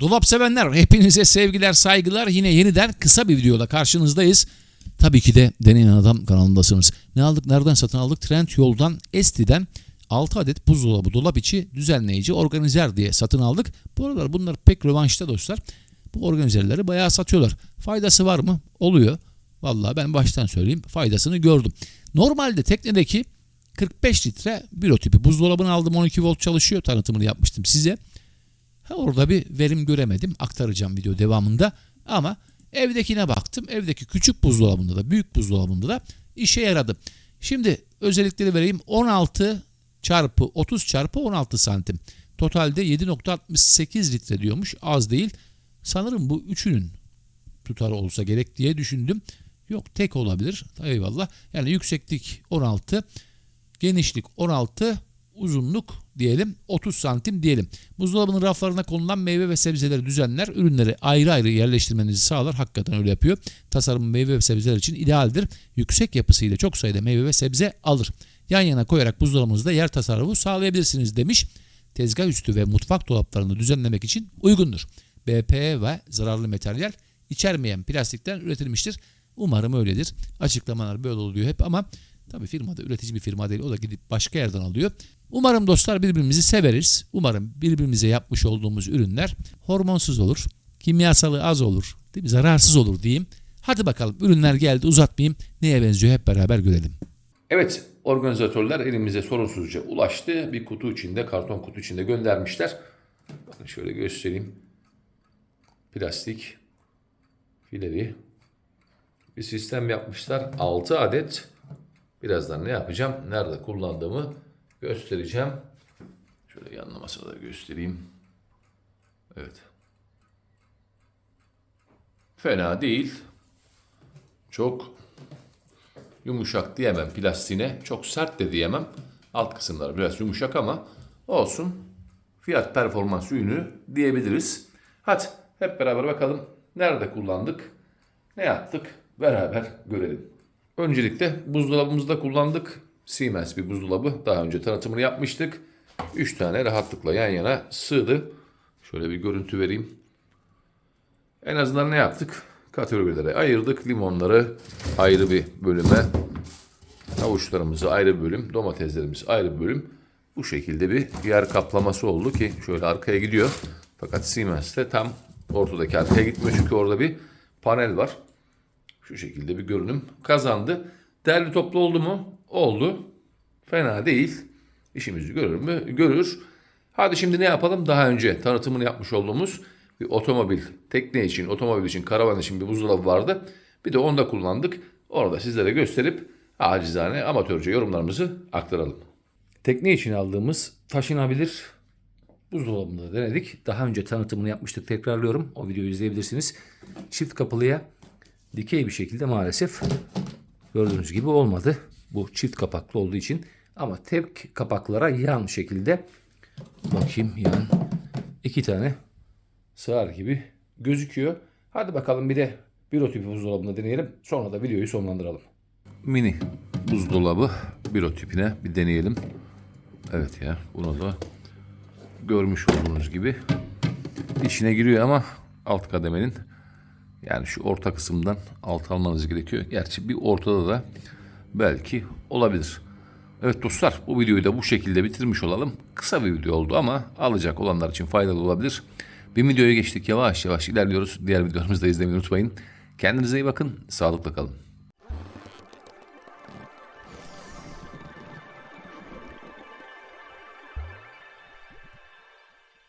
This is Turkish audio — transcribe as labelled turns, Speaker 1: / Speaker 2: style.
Speaker 1: Dolap sevenler hepinize sevgiler saygılar yine yeniden kısa bir videoda karşınızdayız. Tabii ki de Deneyen Adam kanalındasınız. Ne aldık nereden satın aldık? Trend yoldan Esti'den 6 adet buzdolabı dolap içi düzenleyici organizer diye satın aldık. Bu aralar bunlar pek rövanşta dostlar. Bu organizerleri bayağı satıyorlar. Faydası var mı? Oluyor. Vallahi ben baştan söyleyeyim faydasını gördüm. Normalde teknedeki 45 litre büro tipi buzdolabını aldım 12 volt çalışıyor tanıtımını yapmıştım size. Orada bir verim göremedim. Aktaracağım video devamında. Ama evdekine baktım. Evdeki küçük buzdolabında da büyük buzdolabında da işe yaradı. Şimdi özellikleri vereyim. 16 çarpı 30 çarpı 16 santim. Totalde 7.68 litre diyormuş. Az değil. Sanırım bu üçünün tutar olsa gerek diye düşündüm. Yok tek olabilir. Eyvallah. Yani yükseklik 16, genişlik 16, uzunluk diyelim 30 santim diyelim. Buzdolabının raflarına konulan meyve ve sebzeleri düzenler, ürünleri ayrı ayrı yerleştirmenizi sağlar. Hakikaten öyle yapıyor. Tasarım meyve ve sebzeler için idealdir. Yüksek yapısıyla çok sayıda meyve ve sebze alır. Yan yana koyarak buzdolabınızda yer tasarrufu sağlayabilirsiniz demiş. Tezgah üstü ve mutfak dolaplarını düzenlemek için uygundur. BPE ve zararlı materyal içermeyen plastikten üretilmiştir. Umarım öyledir. Açıklamalar böyle oluyor hep ama tabii firmada üretici bir firma değil. O da gidip başka yerden alıyor. Umarım dostlar birbirimizi severiz. Umarım birbirimize yapmış olduğumuz ürünler hormonsuz olur. Kimyasalı az olur. Değil mi? Zararsız olur diyeyim. Hadi bakalım ürünler geldi uzatmayayım. Neye benziyor hep beraber görelim.
Speaker 2: Evet, organizatörler elimize sorunsuzca ulaştı. Bir kutu içinde, karton kutu içinde göndermişler. Bakın şöyle göstereyim. Plastik, fileri. Bir sistem yapmışlar. 6 adet. Birazdan ne yapacağım, nerede kullandığımı göstereceğim. Şöyle yanına masada göstereyim. Evet. Fena değil. Çok yumuşak diyemem plastiğine. Çok sert de diyemem. Alt kısımları biraz yumuşak ama olsun. Fiyat performans ürünü diyebiliriz. Hadi hep beraber bakalım nerede kullandık, ne yaptık beraber görelim. Öncelikle buzdolabımızda kullandık. Siemens bir buzdolabı. Daha önce tanıtımını yapmıştık. 3 tane rahatlıkla yan yana sığdı. Şöyle bir görüntü vereyim. En azından ne yaptık? Kategorilere ayırdık. Limonları ayrı bir bölüme, havuçlarımızı ayrı bir bölüm, domateslerimiz ayrı bir bölüm. Bu şekilde bir yer kaplaması oldu ki şöyle arkaya gidiyor. Fakat Siemens'te tam ortadaki arkaya gitmiyor çünkü orada bir panel var. Şu şekilde bir görünüm kazandı. Değerli toplu oldu mu? Oldu. Fena değil. İşimizi görür mü? Görür. Hadi şimdi ne yapalım? Daha önce tanıtımını yapmış olduğumuz bir otomobil, tekne için, otomobil için, karavan için bir buzdolabı vardı. Bir de onu da kullandık. Orada sizlere gösterip acizane amatörce yorumlarımızı aktaralım. Tekne için aldığımız taşınabilir buzdolabını da denedik. Daha önce tanıtımını yapmıştık. Tekrarlıyorum. O videoyu izleyebilirsiniz. Çift kapılıya dikey bir şekilde maalesef gördüğünüz gibi olmadı. Bu çift kapaklı olduğu için. Ama tek kapaklara yan şekilde bakayım yan iki tane sığar gibi gözüküyor. Hadi bakalım bir de büro tipi buzdolabını deneyelim. Sonra da videoyu sonlandıralım. Mini buzdolabı büro tipine bir deneyelim. Evet ya bunu da görmüş olduğunuz gibi içine giriyor ama alt kademenin yani şu orta kısımdan alt almanız gerekiyor. Gerçi bir ortada da belki olabilir. Evet dostlar bu videoyu da bu şekilde bitirmiş olalım. Kısa bir video oldu ama alacak olanlar için faydalı olabilir. Bir videoya geçtik yavaş yavaş ilerliyoruz. Diğer videolarımızı da izlemeyi unutmayın. Kendinize iyi bakın. Sağlıkla kalın.